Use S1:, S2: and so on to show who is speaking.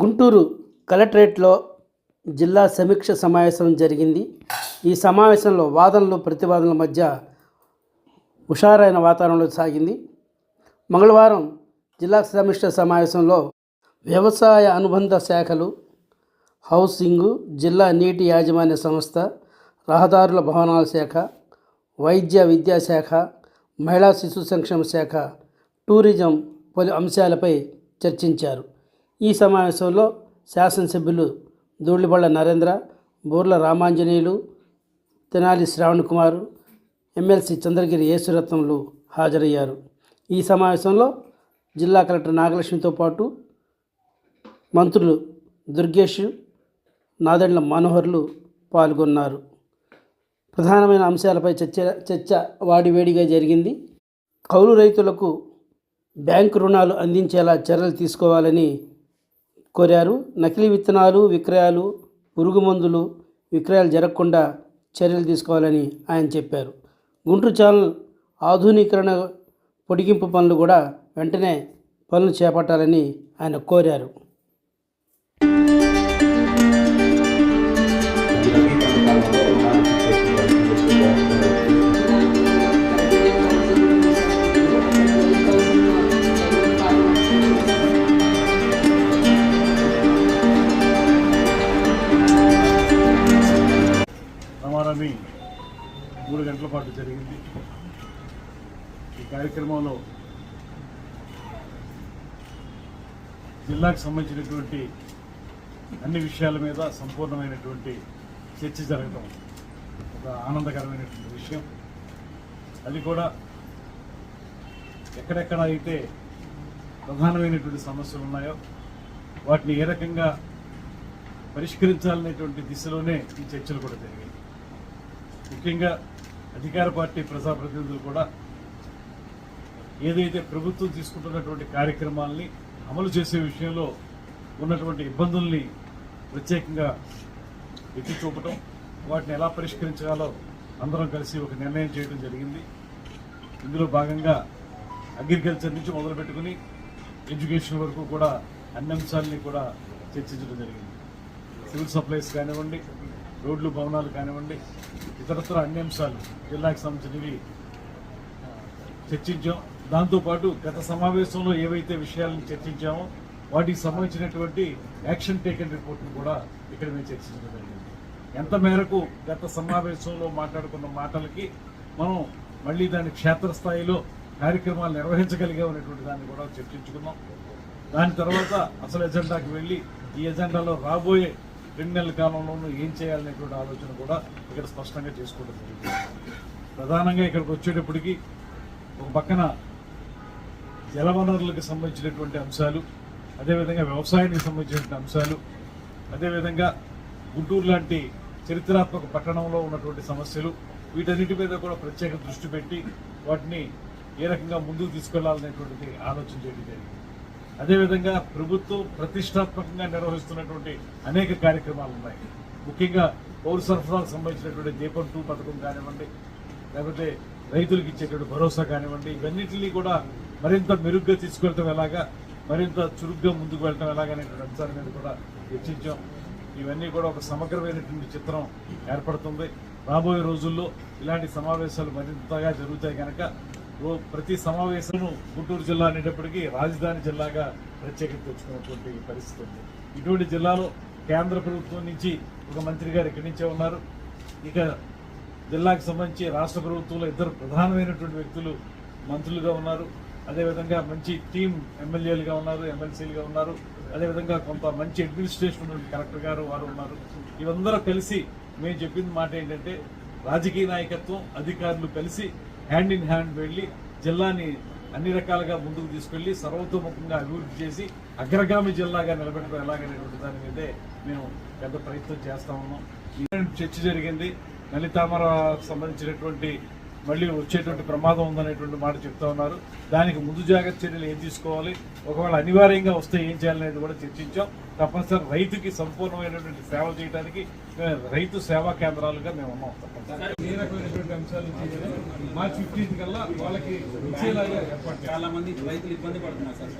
S1: గుంటూరు కలెక్టరేట్లో జిల్లా సమీక్ష సమావేశం జరిగింది. ఈ సమావేశంలో వాదనలు ప్రతివాదనల మధ్య హుషారైన వాతావరణంలో సాగింది. మంగళవారం జిల్లా సమీక్ష సమావేశంలో వ్యవసాయ అనుబంధ శాఖలు హౌసింగు జిల్లా నీటి యాజమాన్య సంస్థ రహదారుల భవనాల శాఖ వైద్య విద్యాశాఖ మహిళా శిశు సంక్షేమ శాఖ టూరిజం పలు అంశాలపై చర్చించారు. ఈ సమావేశంలో శాసనసభ్యులు దూళ్ళిబళ్ళ నరేంద్ర బూర్ల రామాంజనేయులు తెనాలి శ్రావణ్ కుమార్ ఎమ్మెల్సీ చంద్రగిరి యేసురత్నములు హాజరయ్యారు. ఈ సమావేశంలో జిల్లా కలెక్టర్ నాగలక్ష్మితో పాటు మంత్రులు దుర్గేష్ నాదెండ్ల మనోహర్లు పాల్గొన్నారు. ప్రధానమైన అంశాలపై చర్చ చర్చ వాడివేడిగా జరిగింది. కౌలు రైతులకు బ్యాంకు రుణాలు అందించేలా చర్యలు తీసుకోవాలని కోరారు. నకిలీ విత్తనాలు విక్రయాలు పురుగు మందులు విక్రయాలు జరగకుండా చర్యలు తీసుకోవాలని ఆయన చెప్పారు. గుంటూరు ఛానల్ ఆధునీకరణ పొడిగింపు పనులు కూడా వెంటనే పనులు చేపట్టాలని ఆయన కోరారు.
S2: ఏర్పాటు జరిగింది. ఈ కార్యక్రమంలో జిల్లాకు సంబంధించినటువంటి అన్ని విషయాల మీద సంపూర్ణమైనటువంటి చర్చ జరగడం ఒక ఆనందకరమైనటువంటి విషయం. అది కూడా ఎక్కడెక్కడ అయితే ప్రధానమైనటువంటి సమస్యలు ఉన్నాయో వాటిని ఏ రకంగా పరిష్కరించాలనేటువంటి దిశలోనే ఈ చర్చలు కూడా జరిగాయి. ముఖ్యంగా అధికార పార్టీ ప్రజాప్రతినిధులు కూడా ఏదైతే ప్రభుత్వం తీసుకుంటున్నటువంటి కార్యక్రమాల్ని అమలు చేసే విషయంలో ఉన్నటువంటి ఇబ్బందుల్ని ప్రత్యేకంగా ఎత్తి చూపటం వాటిని ఎలా పరిష్కరించాలో అందరం కలిసి ఒక నిర్ణయం చేయడం జరిగింది. ఇందులో భాగంగా అగ్రికల్చర్ నుంచి మొదలుపెట్టుకుని ఎడ్యుకేషన్ వరకు కూడా అన్ని అంశాలని కూడా చర్చించడం జరిగింది. సివిల్ సప్లైస్ కానివ్వండి రోడ్లు భవనాలు కానివ్వండి ఇతరత్ర అన్ని అంశాలు జిల్లాకు సంబంధించినవి చర్చించాం. దాంతోపాటు గత సమావేశంలో ఏవైతే విషయాలను చర్చించామో వాటికి సంబంధించినటువంటి యాక్షన్ టేకన్ రిపోర్ట్ను కూడా ఇక్కడ మేము చర్చించడం జరిగింది. ఎంత మేరకు గత సమావేశంలో మాట్లాడుకున్న మాటలకి మనం మళ్ళీ దాని క్షేత్రస్థాయిలో కార్యక్రమాలు నిర్వహించగలిగామనేటువంటి దాన్ని కూడా చర్చించుకున్నాం. దాని తర్వాత అసలు ఎజెండాకి వెళ్ళి ఈ ఎజెండాలో రాబోయే రెండు నెలల కాలంలోనూ ఏం చేయాలనేటువంటి ఆలోచన కూడా ఇక్కడ స్పష్టంగా చేసుకోవడం జరిగింది. ప్రధానంగా ఇక్కడికి వచ్చేటప్పటికి ఒక పక్కన జలవనరులకు సంబంధించినటువంటి అంశాలు అదేవిధంగా వ్యవసాయానికి సంబంధించినటువంటి అంశాలు అదేవిధంగా గుంటూరు లాంటి చరిత్రాత్మక పట్టణంలో ఉన్నటువంటి సమస్యలు వీటన్నిటి మీద కూడా ప్రత్యేక దృష్టి పెట్టి వాటిని ఏ రకంగా ముందుకు తీసుకెళ్ళాలనేటువంటిది ఆలోచన చేయడం జరిగింది. అదేవిధంగా ప్రభుత్వం ప్రతిష్టాత్మకంగా నిర్వహిస్తున్నటువంటి అనేక కార్యక్రమాలు ఉన్నాయి ముఖ్యంగా పౌర సరఫరాకు సంబంధించినటువంటి దీపం టూ పథకం కానివ్వండి లేకపోతే రైతులకు ఇచ్చేటువంటి భరోసా కానివ్వండి ఇవన్నింటినీ కూడా మరింత మెరుగ్గా తీసుకెళ్ళటం ఎలాగా మరింత చురుగ్గా ముందుకు వెళ్ళటం ఎలాగనేటువంటి అంశాల మీద కూడా చర్చించాం. ఇవన్నీ కూడా ఒక సమగ్రమైనటువంటి చిత్రం ఏర్పడుతుంది. రాబోయే రోజుల్లో ఇలాంటి సమావేశాలు మరింతగా జరుగుతాయి కనుక ప్రతి సమావేశం గుంటూరు జిల్లా అనేటప్పటికీ రాజధాని జిల్లాగా ప్రత్యేకత తెచ్చుకున్నటువంటి పరిస్థితి ఉంది. ఇటువంటి జిల్లాలో కేంద్ర ప్రభుత్వం నుంచి ఒక మంత్రి గారు ఇక్కడి నుంచే ఉన్నారు. ఇక జిల్లాకు సంబంధించి రాష్ట్ర ప్రభుత్వంలో ఇద్దరు ప్రధానమైనటువంటి వ్యక్తులు మంత్రులుగా ఉన్నారు. అదేవిధంగా మంచి టీం ఎమ్మెల్యేలుగా ఉన్నారు ఎమ్మెల్సీలుగా ఉన్నారు. అదేవిధంగా కొంత మంచి అడ్మినిస్ట్రేషన్ కలెక్టర్ గారు వారు ఉన్నారు. ఇవందరూ కలిసి మేము చెప్పిన మాట ఏంటంటే రాజకీయ నాయకత్వం అధికారులు కలిసి హ్యాండ్ ఇన్ హ్యాండ్ వెళ్ళి జిల్లాని అన్ని రకాలుగా ముందుకు తీసుకెళ్ళి సర్వతోముఖంగా అభివృద్ధి చేసి అగ్రగామి జిల్లాగా నిలబెట్టడం ఎలాగనేటువంటి దాని మీదే మేము పెద్ద ప్రయత్నం చేస్తా ఉన్నాం. చర్చ జరిగింది. నలితామర సంబంధించినటువంటి మళ్ళీ వచ్చేటువంటి ప్రమాదం ఉందనేటువంటి మాట చెప్తా ఉన్నారు. దానికి ముందు జాగ్రత్త చర్యలు ఏం తీసుకోవాలి? ఒకవేళ అనివార్యంగా వస్తే ఏం చేయాలనేది కూడా చర్చించాం. తప్పనిసరి రైతుకి సంపూర్ణమైనటువంటి సేవ చేయడానికి రైతు సేవా కేంద్రాలుగా మేము ఉన్నాం. తప్పనిసరి ఏ రకమైనటువంటి అంశాలు మార్చి ఫిఫ్టీన్త్ కల్లా వాళ్ళకి.
S3: చాలా మంది రైతులు ఇబ్బంది పడుతున్నారు సార్.